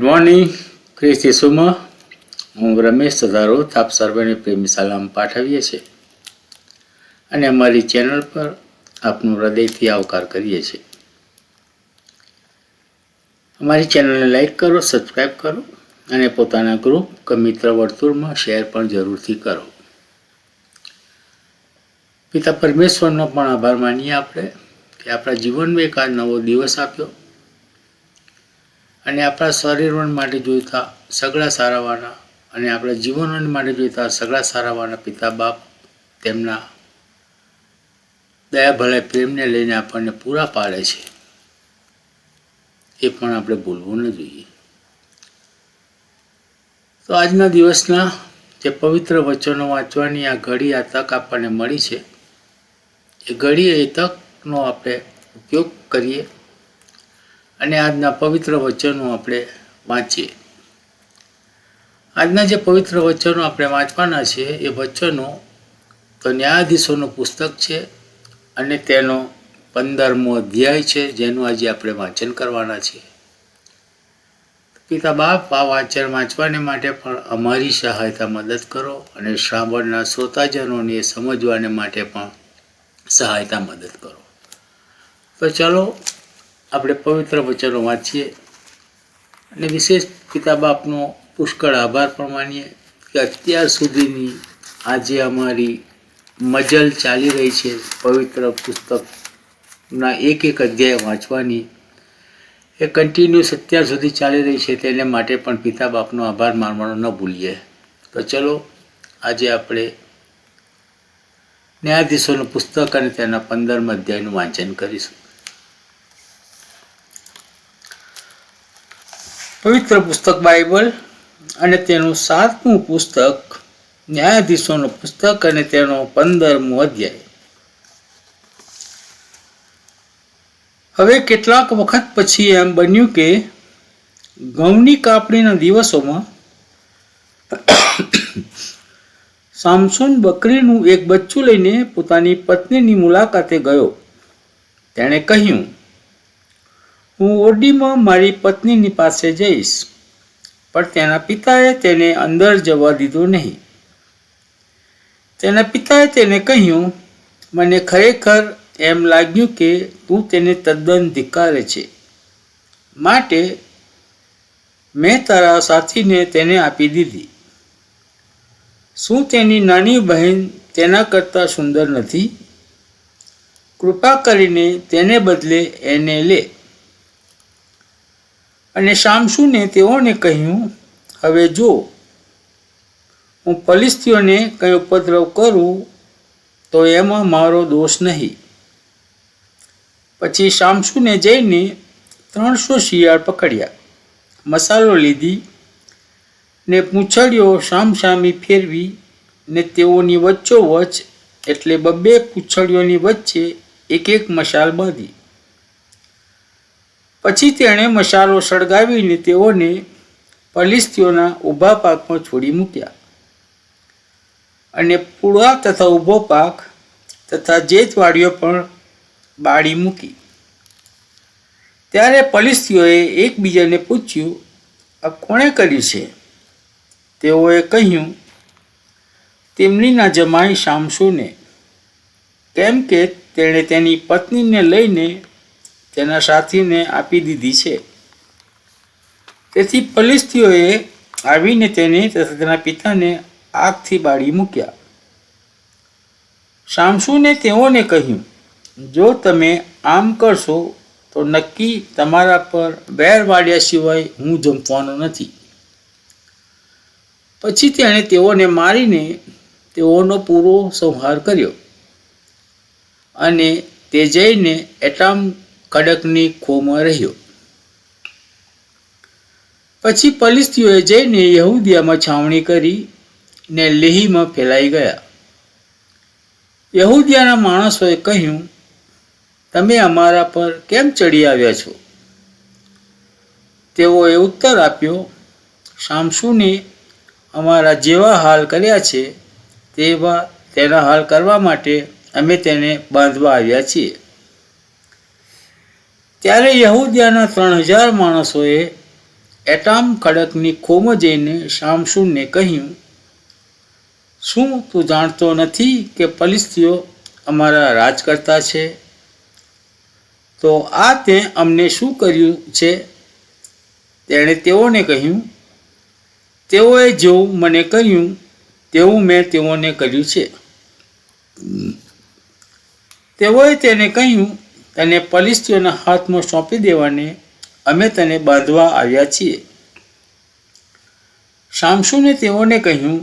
Good morning Chris ઈસુમાં હું રમેશ સધારો આપ સર્વેને પ્રેમી સલામ પાઠવીએ છીએ. અને અમારી ચેનલ પર આપનું હૃદયથી આવકાર કરીએ છીએ. અમારી ચેનલને લાઈક કરો સબસ્ક્રાઈબ કરો અને પોતાના ગ્રુપ કે મિત્ર વર્તુળમાં શેર પણ જરૂરથી કરો. પિતા પરમેશ્વરનો પણ આભાર માનીએ આપણે કે આપણા જીવનમાં એક આ નવો દિવસ આપ્યો. અને આપણા શરીર માટે જોઈતા સગળા સારાવાના અને આપણા જીવન માટે જોઈતા સગળા સારાવાના પિતા બાપ તેમના દયા ભલે પ્રેમને લઈને આપણને પૂરા પાડે છે. એ પણ આપણે ભૂલવું ન જોઈએ. તો આજના દિવસના જે પવિત્ર વચનો વાંચવાની આ ઘડી આ તક આપણને મળી છે. એ ઘડી એ તકનો આપણે ઉપયોગ કરીએ. અને આજના પવિત્ર વચનો આપણે વાંચીએ. આજના જે પવિત્ર વચનો આપણે વાંચવાના છે, એ વચનો તો ન્યાયાધીશોનું પુસ્તક છે અને તેનો પંદરમો અધ્યાય છે, જેનું આજે આપણે વાંચન કરવાના છીએ. પિતા બાપ, આ વાંચન વાંચવાને માટે પણ અમારી સહાયતા મદદ કરો અને શ્રાવણના શ્રોતાજનોને સમજવાને માટે પણ સહાયતા મદદ કરો. તો ચાલો આપણે પવિત્ર વચનો વાંચીએ અને વિશેષ પિતા બાપનો પુષ્કળ આભાર પણ માનીએ કે અત્યાર સુધીની આજે અમારી મજલ ચાલી રહી છે પવિત્ર પુસ્તકના એક એક અધ્યાય વાંચવાની. એ કન્ટિન્યુઅસ અત્યાર સુધી ચાલી રહી છે તેને માટે પણ પિતા બાપનો આભાર માનવાનો ન ભૂલીએ. તો ચલો, આજે આપણે ન્યાયાધીશોનું પુસ્તક અને તેના પંદરમા અધ્યાયનું વાંચન કરીશું. પવિત્ર પુસ્તક બાઇબલ અને તેનું સાતમું પુસ્તક, ન્યાયાધીશોનું પુસ્તક અને તેનો પંદરમો અધ્યાય. હવે કેટલાક વખત પછી એમ બન્યું કે ઘઉંની કાપણીના દિવસોમાં સામસોન બકરીનું એક બચ્ચું લઈને પોતાની પત્નીની મુલાકાતે ગયો. તેણે કહ્યું હું ઓરડીમાં મારી પત્નીની પાસે જઈશ, પણ તેના પિતાએ તેને અંદર જવા દીધો નહીં. તેના પિતાએ તેને કહ્યું, મને ખરેખર એમ લાગ્યું કે તું તેને તદ્દન ધિક્કારે છે. માટે મેં તારા સાથીને તેને આપી દીધી. શું તેની નાની બહેન તેના કરતાં સુંદર નથી? કૃપા કરીને તેને બદલે એને લે. અને શામસુને તેઓને કહ્યું, હવે જો હું પલિસ્તીઓને કંઈ ઉપદ્રવ કરું, તો એમાં મારો દોષ નહીં. પછી શામસુને જઈને ત્રણસો શિયાળ પકડ્યા, મસાલો લીધી ને પૂંછડીઓ સામસામી ફેરવી ને તેઓની વચ્ચોવચ એટલે બબ્બે પૂંછડીઓની વચ્ચે એક એક મશાલ બાંધી. પછી તેણે મશાલો સળગાવીને તેઓને પલિસ્તીઓના ઊભા પાકમાં છોડી મૂક્યા. અને પૂળા તથા ઊભો પાક તથા જેતવાડીઓ પણ બાળી મૂકી. ત્યારે પલિસ્તીઓએ એકબીજાને પૂછ્યું, આ કોણે કર્યું છે? તેઓએ કહ્યું, તેમનીના જમાઈ શામસુને કેમ કે તેણે તેની પત્નીને લઈને તેના સાથીને આપી દીધી છે. તેથી પલિસ્થીઓએ આવીને તેને તથા તેના પિતાને આગથી બાળી મૂક્યા. શામસુને તેઓને કહ્યું, જો તમે આમ કરશો, તો નક્કી તમારા પર વેર વાળ્યા સિવાય હું જંપવાનો નથી. પછી તેણે તેઓને મારીને તેઓનો પૂરો સંહાર કર્યો અને તે જઈને એટામ ખડકની ખોમાં રહ્યો. પછી પલિસ્તીઓએ જઈને યહૂદિયામાં છાવણી કરી ને લેહીમાં ફેલાઈ ગયા. યહૂદિયાના માણસોએ કહ્યું, તમે અમારા પર કેમ ચડી આવ્યા છો? તેઓએ ઉત્તર આપ્યો શામસુને અમારા જેવા હાલ કર્યા છે, તેવા તેના હાલ કરવા માટે અમે તેને બાંધવા આવ્યા છીએ. ત્યારે યહૂદિયાના ત્રણ હજાર માણસોએ એટામ ખડકની ખોમ જઈને શામસુનને કહ્યું, શું તું જાણતો નથી કે પલિસ્તીઓ અમારા રાજકર્તા છે? તો આ તે અમને શું કર્યું છે? તેણે તેઓને કહ્યું, તેઓએ જેવું મને કહ્યું, તેવું મેં તેઓને કર્યું છે. તેઓએ તેને કહ્યું તને પલિસ્તીઓના હાથમાં સોંપી દેવાને અમે તને બાંધવા આવ્યા છીએ. શામસુને તેઓને કહ્યું,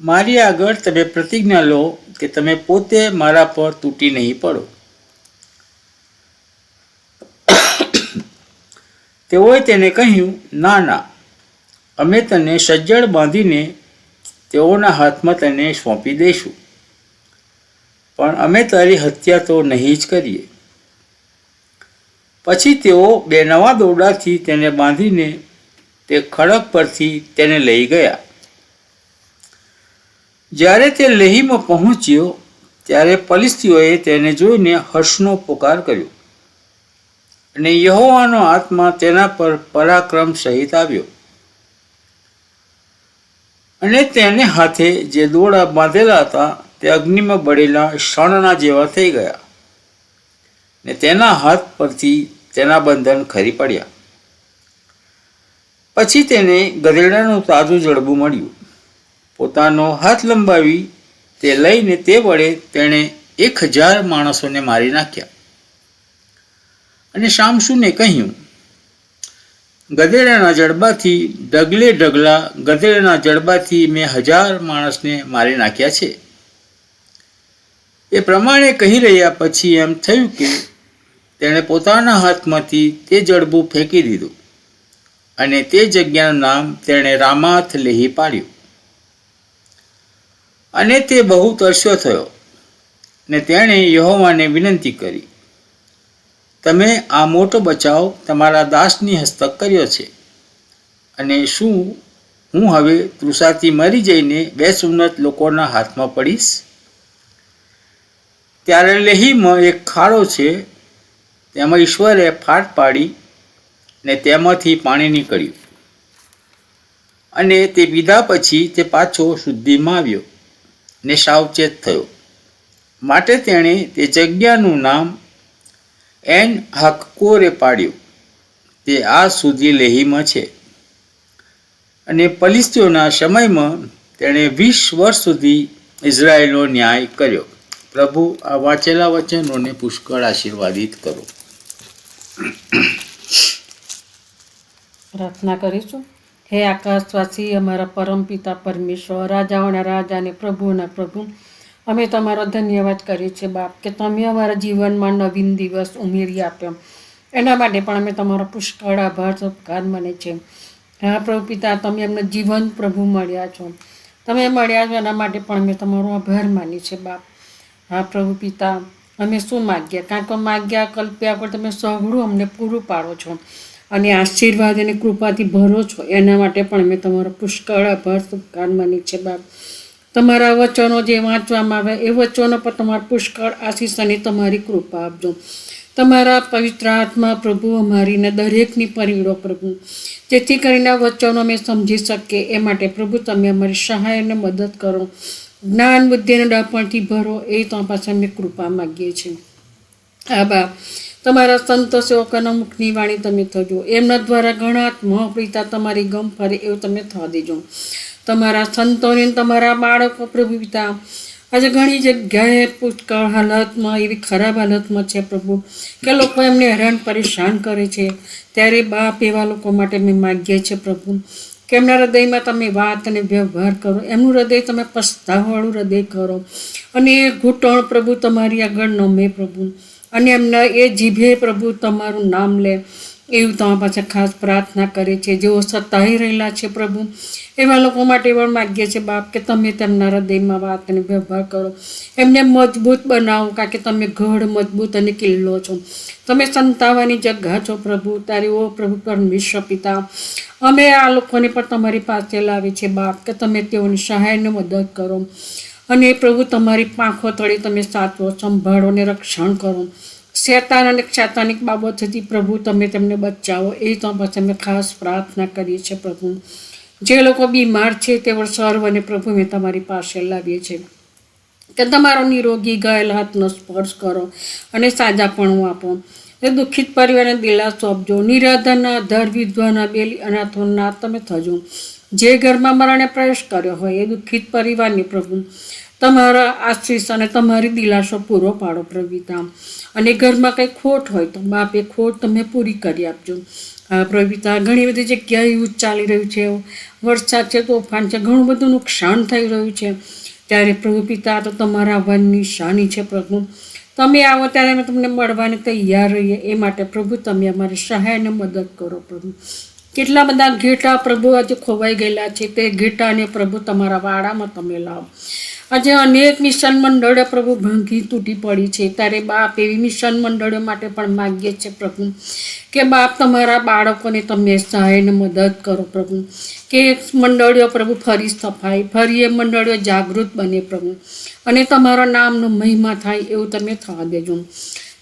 મારી આગળ તમે પ્રતિજ્ઞા લો કે તમે પોતે મારા પર તૂટી નહીં પડો. તેઓએ તેને કહ્યું, ના ના, અમે તને સજ્જડ બાંધીને તેઓના હાથમાં તને સોંપી દઈશું. પણ અમે તારી હત્યા તો નહીં જ કરીએ. પછી તેઓ બે નવા દોરડાથી તેને બાંધીને તે ખડક પરથી તેને લઈ ગયા. જ્યારે તે લેહીમાં પહોંચ્યો, ત્યારે પલિસ્તીઓએ તેને જોઈને હર્ષનો પોકાર કર્યો અને યહોવાનો આત્મા તેના પર પરાક્રમ સહિત આવ્યો. અને તેને હાથે જે દોડા બાંધેલા હતા, તે અગ્નિમાં બળેલા શણના જેવા થઈ ગયા. ને તેના હાથ પરથી તેના બંધન ખરી પડ્યા. પછી તેને ગધેડાનું તાજું જડબું મળ્યું. પોતાનો હાથ લંબાવી તે લઈને તે વડે તેણે એક હજાર માણસોને મારી નાખ્યા. અને શામસુને કહ્યું, ગધેડાના જડબાથી ડગલે ડગલા, ગધેડાના જડબાથી મેં હજાર માણસને મારી નાખ્યા છે. એ પ્રમાણે કહી રહ્યા પછી એમ થયું કે તેણે પોતાના હાથમાંથી તે જડબું ફેંકી દીધું અને તે જગ્યાનું નામ તેણે રામાથ લેહી પાડ્યું. અને તે બહુ તરસ્યો થયો ને તેણે યહોવાને વિનંતી કરી, તમે આ મોટો બચાવ તમારા દાસની હસ્તક કર્યો છે અને શું હું હવે તૃષાથી મરી જઈને બે સુન્નત લોકોના હાથમાં પડીશ? ત્યારે લેહીમાં એક ખાડો છે તેમાં ઈશ્વરે ફાટ પાડી ને તેમાંથી પાણી નીકળ્યું. અને તે પીધા પછી તે પાછો શુદ્ધિમાં આવ્યો ને સાવચેત થયો. માટે તેણે તે જગ્યાનું નામ એન હકકોરે પાડ્યું. તે આ સુધી લેહીમાં છે. અને પલિસ્તીઓના સમયમાં તેણે વીસ વર્ષ સુધી ઇઝરાયેલનો ન્યાય કર્યો. પ્રભુ આ વાંચેલા વચનોને પુષ્કળ આશીર્વાદિત કરો. પ્રાર્થના કરીશું. હે આકાશવાસી, અમારા પરમપિતા પરમેશ્વર, રાજાઓના રાજા અને પ્રભુના પ્રભુ, અમે તમારો ધન્યવાદ કરીએ છીએ બાપ, કે તમે અમારા જીવનમાં નવીન દિવસ ઉમેરી આપ્યો. એના માટે પણ અમે તમારો પુષ્કળ આભાર, સત્કાર મને છે. હા, પ્રભુ પિતા, તમે અમને જીવન પ્રભુ મળ્યા છો. તમે મળ્યા છો એના માટે પણ અમે તમારો આભાર માની છે બાપ. હા, પ્રભુ પિતા અમે શું માગ્યા કે માગ્યા કલ્પ્યા પર તમે સઘળું અમને પૂરું પાડો છો. અને આશીર્વાદ અને કૃપાથી ભરો છો. એના માટે પણ અમે તમારો પુષ્કળ આભાર શુભકાર માની છે બાપ તમારા વચનો જે વાંચવામાં આવે, એ વચનો પર તમારા પુષ્કળ આશીષ અને તમારી કૃપા આપજો. તમારા પવિત્ર આત્મા પ્રભુ અમારીને દરેકની પરિવીડો પ્રભુ. જેથી કરીને વચનો અમે સમજી શકીએ. એ માટે પ્રભુ તમે અમારી સહાય અને મદદ કરો. જ્ઞાન બુદ્ધિને ડપણથી ભરો એ તો પાસે અમે કૃપા માગીએ છીએ. આ બાપ તમારા સંતો સેવકોના મુખની વાણી તમે થજો. એમના દ્વારા ઘણા મહાપ્રિતા તમારી ગમ ફરે એવું તમે થવા દેજો. તમારા સંતોને તમારા બાળકો પ્રભુ પિતા, આજે ઘણી જગ્યાએ પુષ્કળ હાલતમાં, એવી ખરાબ હાલતમાં છે પ્રભુ, કે લોકો એમને હેરાન પરેશાન કરે છે. ત્યારે બાપ એવા લોકો માટે મેં માગીએ છીએ પ્રભુ કે એમના હૃદયમાં તમે વાત અને વ્યવહાર કરો, એમનું હૃદય તમે પસ્તાવાળું હૃદય કરો. અને એ ઘૂંટણ પ્રભુ તમારી આગળ નમે પ્રભુ. અને એમના એ જીભે પ્રભુ તમારું નામ લે. એવું તમારા પાસે ખાસ પ્રાર્થના કરે છે જેઓ સતાઈ રહેલા છે પ્રભુ, એવા લોકો માટે પણ માગીએ છીએ બાપ કે તમે તેમના હૃદયમાં વાત અને વ્યવહાર કરો. એમને મજબૂત બનાવો કારણ કે તમે ઘડ, મજબૂત અને કિલ્લો છો. તમે સંતાવાની જગ્યા છો પ્રભુ તારી ઓ પ્રભુ પરમેશ્વર પિતા, અમે આ લોકોને પણ તમારી પાસે લાવી છે બાપ કે તમે તેઓની સહાયને મદદ કરો. અને પ્રભુ, તમારી પાંખો તળે તમે સાચવો, સંભાળો અને રક્ષણ કરો. શેતાન અને ક્ષાતાનિક બાબતથી પ્રભુ તમે તેમને બચાવો. એ તો પાસે અમે ખાસ પ્રાર્થના કરીએ છીએ પ્રભુ. જે લોકો બીમાર છે તે સર્વને પ્રભુ મેં તમારી પાસે લાવીએ છીએ. કે તમારો નિરોગી ગયેલ હાથનો સ્પર્શ કરો અને સાજાપણું આપો. એ દુઃખિત પરિવારને દિલાસો આપજો. નિરાધનના ધર વિધવાના, બેલી અનાથોના તમે થજો. જે ઘરમાં મરણે પ્રવેશ કર્યો હોય એ દુઃખિત પરિવારની પ્રભુ તમારા આશીષ અને તમારી દિલાસો પૂરો પાડો પ્રભુતા અને ઘરમાં કંઈ ખોટ હોય તો બાપ એ ખોટ તમે પૂરી કરી આપજો. આ પ્રભુતા ઘણી બધી જગ્યાએ એવું ચાલી રહ્યું છે. વરસાદ છે, તોફાન છે, ઘણું બધું નુકસાન થઈ રહ્યું છે. ત્યારે પ્રભુ પિતા તો તમારા વનની શાની છે પ્રભુ. તમે આવો ત્યારે અમે તમને મળવાને તૈયાર રહીએ. એ માટે પ્રભુ, તમે અમારી સહાય અને મદદ કરો પ્રભુ. કેટલા બધા ઘેટા પ્રભુ આજે ખોવાઈ ગયેલા છે તે ઘેટાને પ્રભુ તમારા વાડામાં તમે લાવો. આજે અનેક મિશન મંડળે પ્રભુ ભાંગી તૂટી પડી છે. ત્યારે બાપ એવી મિશન મંડળો માટે પણ માગીએ છીએ પ્રભુ, કે બાપ તમારા બાળકોને તમે સહાયને મદદ કરો, પ્રભુ. કે મંડળીઓ પ્રભુ ફરી સફાઈ ફરી એ મંડળીઓ જાગૃત બને, પ્રભુ. અને તમારા નામનો મહિમા થાય એવું તમે થવા દેજો.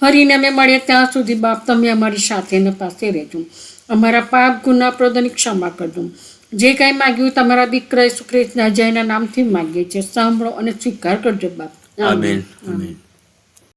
ફરીને અમે મળીએ ત્યાં સુધી બાપ તમે અમારી સાથે ને પાસે રહેજો. અમારા પાપ ગુના પ્રદોની ક્ષમા કરજો જે કાંઈ માગ્યું તમારા દીકરા ઈસુ ખ્રિસ્તના જયના નામથી માગીએ છીએ. સાંભળો અને સ્વીકાર કરજો બાપ. આમેન. આમેન.